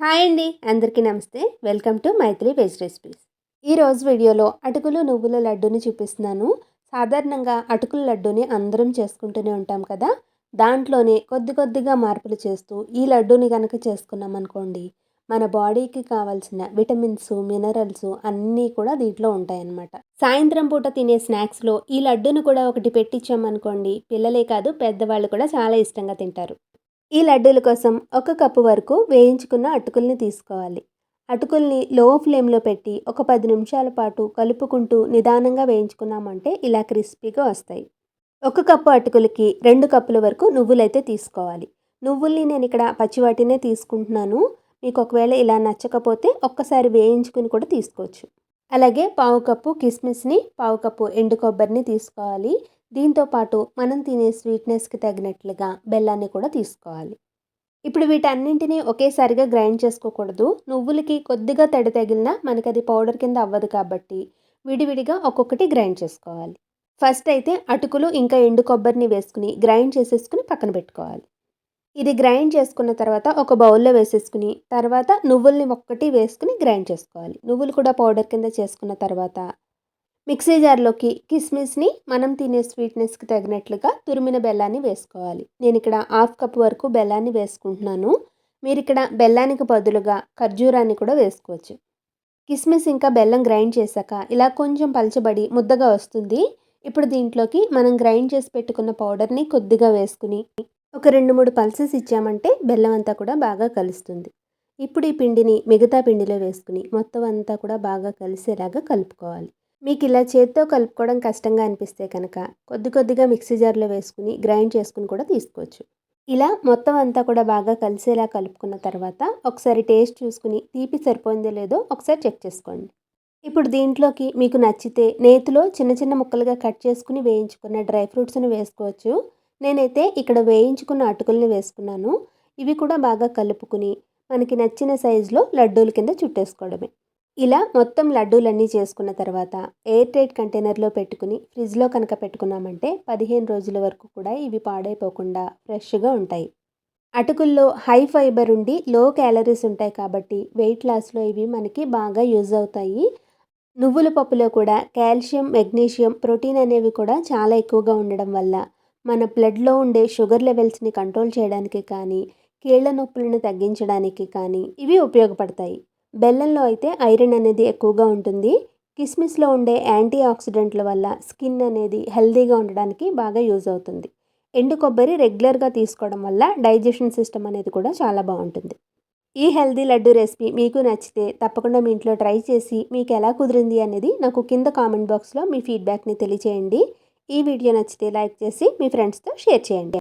Hi అండి అందరికీ నమస్తే. Welcome to Maitri veg recipes. ఈరోజు వీడియోలో అటుకులు నువ్వుల లడ్డూని చూపిస్తున్నాను. సాధారణంగా అటుకుల లడ్డూని అందరం చేసుకుంటూనే ఉంటాం కదా. దాంట్లోనే కొద్ది కొద్దిగా మార్పులు చేస్తూ ఈ లడ్డూని కనుక చేసుకున్నాం అనుకోండి మన బాడీకి కావాల్సిన విటమిన్స్ మినరల్స్ అన్నీ కూడా దీంట్లో ఉంటాయన్నమాట. సాయంత్రం పూట తినే స్నాక్స్లో ఈ లడ్డూని కూడా ఒకటి పెట్టించామనుకోండి పిల్లలే కాదు పెద్దవాళ్ళు కూడా చాలా ఇష్టంగా తింటారు. ఈ లడ్డూల కోసం ఒక కప్పు వరకు వేయించుకున్న అటుకుల్ని తీసుకోవాలి. అటుకుల్ని లో ఫ్లేమ్లో పెట్టి ఒక పది నిమిషాల పాటు కలుపుకుంటూ నిదానంగా వేయించుకున్నామంటే ఇలా క్రిస్పీగా వస్తాయి. ఒక కప్పు అటుకులకి రెండు కప్పుల వరకు నువ్వులైతే తీసుకోవాలి. నువ్వుల్ని నేను ఇక్కడ పచ్చివాటినే తీసుకుంటున్నాను. మీకు ఒకవేళ ఇలా నచ్చకపోతే ఒక్కసారి వేయించుకుని కూడా తీసుకోవచ్చు. అలాగే పావు కప్పు కిస్మిస్ని పావు కప్పు ఎండు కొబ్బరిని తీసుకోవాలి. దీంతోపాటు మనం తినే స్వీట్నెస్కి తగినట్లుగా బెల్లాన్ని కూడా తీసుకోవాలి. ఇప్పుడు వీటన్నింటినీ ఒకేసారిగా గ్రైండ్ చేసుకోకూడదు. నువ్వులకి కొద్దిగా తడి తగిలినా మనకి అది పౌడర్ కింద అవ్వదు కాబట్టి విడివిడిగా ఒక్కొక్కటి గ్రైండ్ చేసుకోవాలి. ఫస్ట్ అయితే అటుకులు ఇంకా ఎండు కొబ్బరిని వేసుకుని గ్రైండ్ చేసేసుకుని పక్కన పెట్టుకోవాలి. ఇది గ్రైండ్ చేసుకున్న తర్వాత ఒక బౌల్లో వేసేసుకుని తర్వాత నువ్వుల్ని ఒక్కటి వేసుకుని గ్రైండ్ చేసుకోవాలి. నువ్వులు కూడా పౌడర్ కింద చేసుకున్న తర్వాత మిక్సీ జార్లోకి కిస్మిస్ని మనం తినే స్వీట్నెస్కి తగినట్లుగా తురిమిన బెల్లాన్ని వేసుకోవాలి. నేను ఇక్కడ హాఫ్ కప్ వరకు బెల్లాన్ని వేసుకుంటున్నాను. మీరు ఇక్కడ బెల్లానికి బదులుగా ఖర్జూరాన్ని కూడా వేసుకోవచ్చు. కిస్మిస్ ఇంకా బెల్లం గ్రైండ్ చేశాక ఇలా కొంచెం పలచబడి ముద్దగా వస్తుంది. ఇప్పుడు దీంట్లోకి మనం గ్రైండ్ చేసి పెట్టుకున్న పౌడర్ని కొద్దిగా వేసుకుని ఒక రెండు మూడు పల్సెస్ ఇచ్చామంటే బెల్లం అంతా కూడా బాగా కలుస్తుంది. ఇప్పుడు ఈ పిండిని మిగతా పిండిలో వేసుకుని మొత్తం అంతా కూడా బాగా కలిసేలాగా కలుపుకోవాలి. మీకు ఇలా చేత్తో కలుపుకోవడం కష్టంగా అనిపిస్తే కనుక కొద్ది కొద్దిగా మిక్సీ జార్లో వేసుకుని గ్రైండ్ చేసుకుని కూడా తీసుకోవచ్చు. ఇలా మొత్తం అంతా కూడా బాగా కలిసేలా కలుపుకున్న తర్వాత ఒకసారి టేస్ట్ చూసుకుని తీపి సరిపోయిందో లేదో ఒకసారి చెక్ చేసుకోండి. ఇప్పుడు దీంట్లోకి మీకు నచ్చితే నేతిలో చిన్న చిన్న ముక్కలుగా కట్ చేసుకుని వేయించుకున్న డ్రై ఫ్రూట్స్ని వేసుకోవచ్చు. నేనైతే ఇక్కడ వేయించుకున్న అటుకుల్ని వేసుకున్నాను. ఇవి కూడా బాగా కలుపుకుని మనకి నచ్చిన సైజులో లడ్డూల కింద చుట్టేసుకోవడమే. ఇలా మొత్తం లడ్డూలన్నీ చేసుకున్న తర్వాత ఎయిర్ టైట్ కంటైనర్లో పెట్టుకుని ఫ్రిడ్జ్లో కనుక పెట్టుకున్నామంటే పదిహేను రోజుల వరకు కూడా ఇవి పాడైపోకుండా ఫ్రెష్గా ఉంటాయి. అటుకుల్లో హై ఫైబర్ ఉండి లో క్యాలరీస్ ఉంటాయి కాబట్టి వెయిట్ లాస్లో ఇవి మనకి బాగా యూజ్ అవుతాయి. నువ్వుల పప్పులో కూడా కాల్షియం మెగ్నీషియం ప్రోటీన్ అనేవి కూడా చాలా ఎక్కువగా ఉండడం వల్ల మన బ్లడ్లో ఉండే షుగర్ లెవెల్స్ని కంట్రోల్ చేయడానికి కానీ కీళ్ళ నొప్పులను తగ్గించడానికి కానీ ఇవి ఉపయోగపడతాయి. బెల్లంలో అయితే ఐరన్ అనేది ఎక్కువగా ఉంటుంది. కిస్మిస్లో ఉండే యాంటీ ఆక్సిడెంట్ల వల్ల స్కిన్ అనేది హెల్తీగా ఉండడానికి బాగా యూజ్ అవుతుంది. ఎండు కొబ్బరి రెగ్యులర్గా తీసుకోవడం వల్ల డైజెషన్ సిస్టమ్ అనేది కూడా చాలా బాగుంటుంది. ఈ హెల్దీ లడ్డు రెసిపీ మీకు నచ్చితే తప్పకుండా మీ ఇంట్లో ట్రై చేసి మీకు ఎలా కుదిరింది అనేది నాకు కింద కామెంట్ బాక్స్లో మీ ఫీడ్బ్యాక్ని తెలియచేయండి. ఈ వీడియో నచ్చితే లైక్ చేసి మీ ఫ్రెండ్స్తో షేర్ చేయండి.